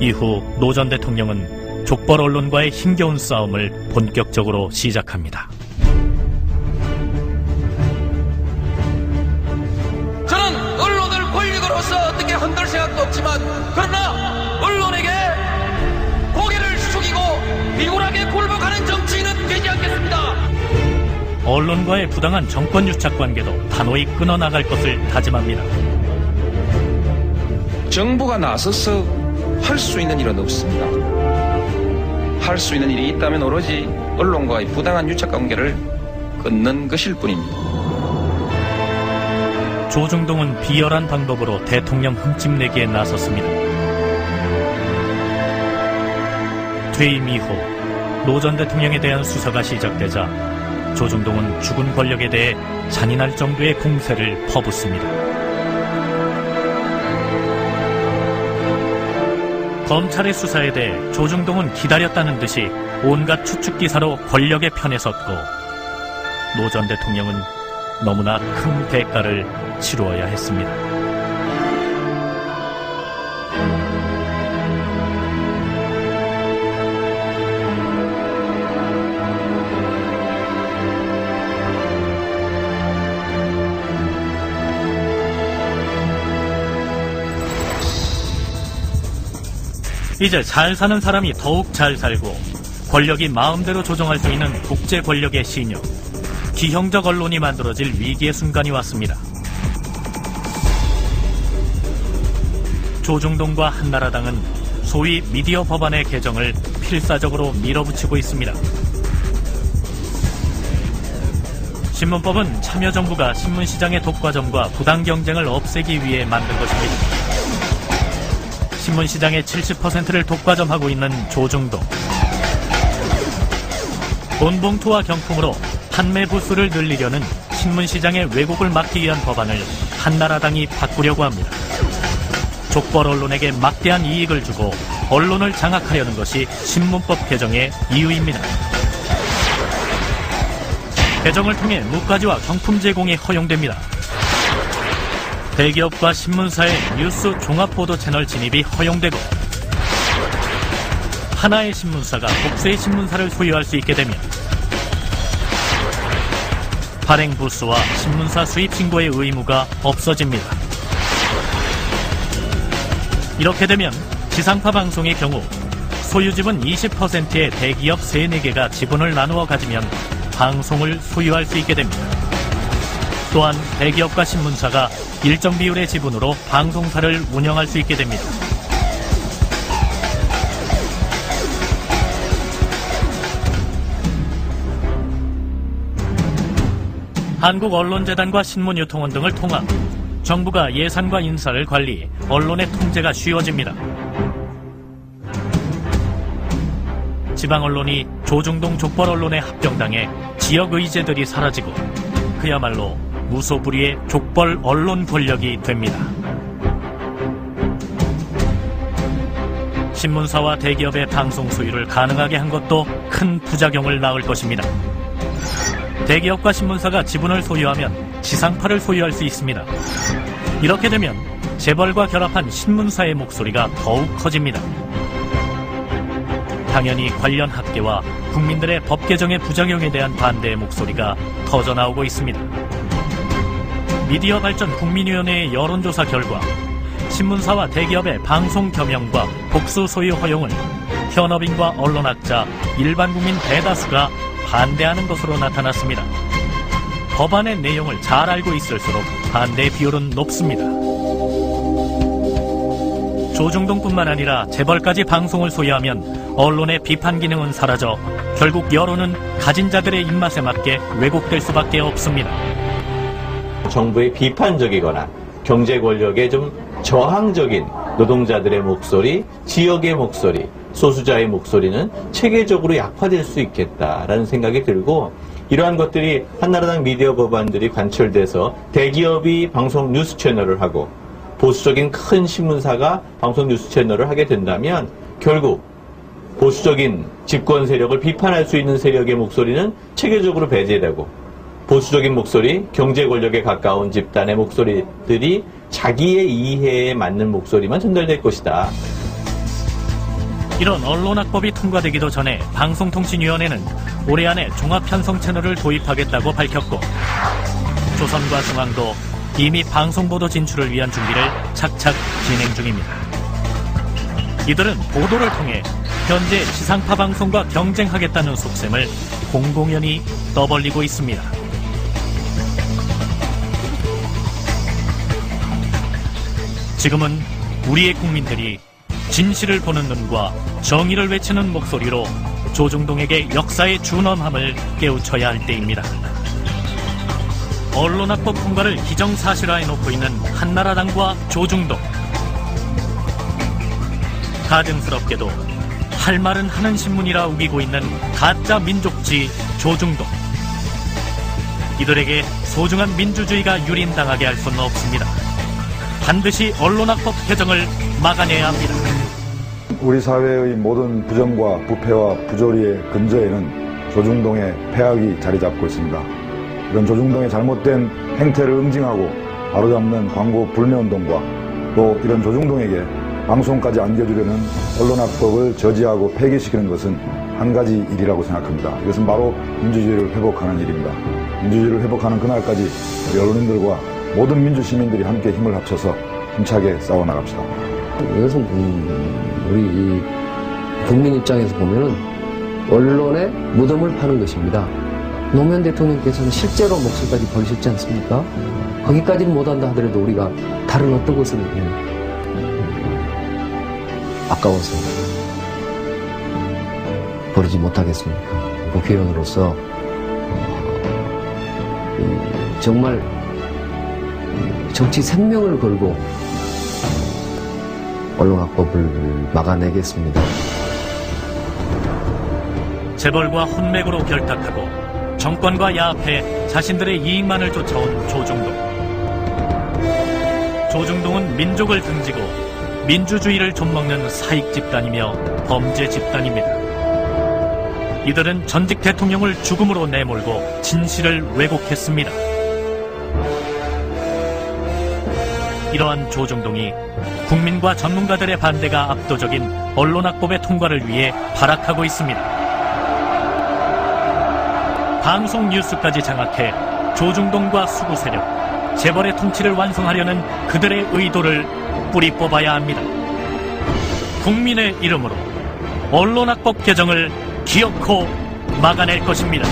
이후 노 전 대통령은 족벌 언론과의 힘겨운 싸움을 본격적으로 시작합니다. 저는 언론을 권력으로서 어떻게 흔들 생각도 없지만 그러나 언론에게 고개를 숙이고 비굴하게 굴복하는 정치인은 되지 않겠습니다. 언론과의 부당한 정권 유착 관계도 단호히 끊어나갈 것을 다짐합니다. 정부가 나서서 할 수 있는 일은 없습니다. 할 수 있는 일이 있다면 오로지 언론과의 부당한 유착 관계를 끊는 것일 뿐입니다. 조중동은 비열한 방법으로 대통령 흠집내기에 나섰습니다. 퇴임 이후 노 전 대통령에 대한 수사가 시작되자 조중동은 죽은 권력에 대해 잔인할 정도의 공세를 퍼붓습니다. 검찰의 수사에 대해 조중동은 기다렸다는 듯이 온갖 추측 기사로 권력의 편에 섰고 노 전 대통령은 너무나 큰 대가를 치루어야 했습니다. 이제 잘 사는 사람이 더욱 잘 살고 권력이 마음대로 조정할 수 있는 국제 권력의 신용, 기형적 언론이 만들어질 위기의 순간이 왔습니다. 조중동과 한나라당은 소위 미디어 법안의 개정을 필사적으로 밀어붙이고 있습니다. 신문법은 참여정부가 신문시장의 독과점과 부당 경쟁을 없애기 위해 만든 것입니다. 신문 시장의 70%를 독과점하고 있는 조중동. 돈 봉투와 경품으로 판매 부수를 늘리려는 신문 시장의 왜곡을 막기 위한 법안을 한나라당이 바꾸려고 합니다. 족벌 언론에게 막대한 이익을 주고 언론을 장악하려는 것이 신문법 개정의 이유입니다. 개정을 통해 무가지와 경품 제공이 허용됩니다. 대기업과 신문사의 뉴스 종합보도 채널 진입이 허용되고 하나의 신문사가 복수의 신문사를 소유할 수 있게 되면 발행 부수와 신문사 수입 신고의 의무가 없어집니다. 이렇게 되면 지상파 방송의 경우 소유지분 20%의 대기업 3, 4개가 지분을 나누어 가지면 방송을 소유할 수 있게 됩니다. 또한 대기업과 신문사가 일정 비율의 지분으로 방송사를 운영할 수 있게 됩니다. 한국언론재단과 신문유통원 등을 통합 정부가 예산과 인사를 관리, 언론의 통제가 쉬워집니다. 지방 언론이 조중동 족벌 언론에 합병당해 지역 의제들이 사라지고 그야말로 무소불위의 족벌 언론 권력이 됩니다. 신문사와 대기업의 방송 소유를 가능하게 한 것도 큰 부작용을 낳을 것입니다. 대기업과 신문사가 지분을 소유하면 지상파를 소유할 수 있습니다. 이렇게 되면 재벌과 결합한 신문사의 목소리가 더욱 커집니다. 당연히 관련 학계와 국민들의 법 개정의 부작용에 대한 반대의 목소리가 터져나오고 있습니다. 미디어 발전 국민위원회의 여론조사 결과 신문사와 대기업의 방송 겸용과 복수 소유 허용을 현업인과 언론학자, 일반 국민 대다수가 반대하는 것으로 나타났습니다. 법안의 내용을 잘 알고 있을수록 반대 비율은 높습니다. 조중동뿐만 아니라 재벌까지 방송을 소유하면 언론의 비판 기능은 사라져 결국 여론은 가진 자들의 입맛에 맞게 왜곡될 수밖에 없습니다. 정부의 비판적이거나 경제 권력에 좀 저항적인 노동자들의 목소리, 지역의 목소리, 소수자의 목소리는 체계적으로 약화될 수 있겠다라는 생각이 들고 이러한 것들이 한나라당 미디어 법안들이 관철돼서 대기업이 방송 뉴스 채널을 하고 보수적인 큰 신문사가 방송 뉴스 채널을 하게 된다면 결국 보수적인 집권 세력을 비판할 수 있는 세력의 목소리는 체계적으로 배제되고 보수적인 목소리, 경제 권력에 가까운 집단의 목소리들이 자기의 이해에 맞는 목소리만 전달될 것이다. 이런 언론학법이 통과되기도 전에 방송통신위원회는 올해 안에 종합편성 채널을 도입하겠다고 밝혔고 조선과 중앙도 이미 방송보도 진출을 위한 준비를 착착 진행 중입니다. 이들은 보도를 통해 현재 지상파 방송과 경쟁하겠다는 속셈을 공공연히 떠벌리고 있습니다. 지금은 우리의 국민들이 진실을 보는 눈과 정의를 외치는 목소리로 조중동에게 역사의 준엄함을 깨우쳐야 할 때입니다. 언론학법 통과를 기정사실화해 놓고 있는 한나라당과 조중동. 가증스럽게도 할 말은 하는 신문이라 우기고 있는 가짜 민족지 조중동. 이들에게 소중한 민주주의가 유린당하게 할 수는 없습니다. 반드시 언론학법 개정을 막아내야 합니다. 우리 사회의 모든 부정과 부패와 부조리의 근저에는 조중동의 폐악이 자리 잡고 있습니다. 이런 조중동의 잘못된 행태를 응징하고 바로잡는 광고 불매운동과 또 이런 조중동에게 방송까지 안겨주려는 언론학법을 저지하고 폐기시키는 것은 한 가지 일이라고 생각합니다. 이것은 바로 민주주의를 회복하는 일입니다. 민주주의를 회복하는 그날까지 우리 언론인들과 모든 민주 시민들이 함께 힘을 합쳐서 힘차게 싸워 나갑시다. 이것은 음, 우리 이 국민 입장에서 보면은 언론의 무덤을 파는 것입니다. 노무현 대통령께서는 실제로 목숨까지 버리셨지 않습니까? 거기까지는 못한다 하더라도 우리가 다른 어떤 것을 음, 아까워서 버리지 못하겠습니까? 국회의원으로서 정말 음, 정치 생명을 걸고 언론학법을 막아내겠습니다. 재벌과 혼맥으로 결탁하고 정권과 야합해 자신들의 이익만을 쫓아온 조중동. 조중동은 민족을 등지고 민주주의를 좀먹는 사익 집단이며 범죄 집단입니다. 이들은 전직 대통령을 죽음으로 내몰고 진실을 왜곡했습니다. 이러한 조중동이 국민과 전문가들의 반대가 압도적인 언론학법의 통과를 위해 발악하고 있습니다. 방송 뉴스까지 장악해 조중동과 수구 세력, 재벌의 통치를 완성하려는 그들의 의도를 뿌리 뽑아야 합니다. 국민의 이름으로 언론학법 개정을 기어코 막아낼 것입니다.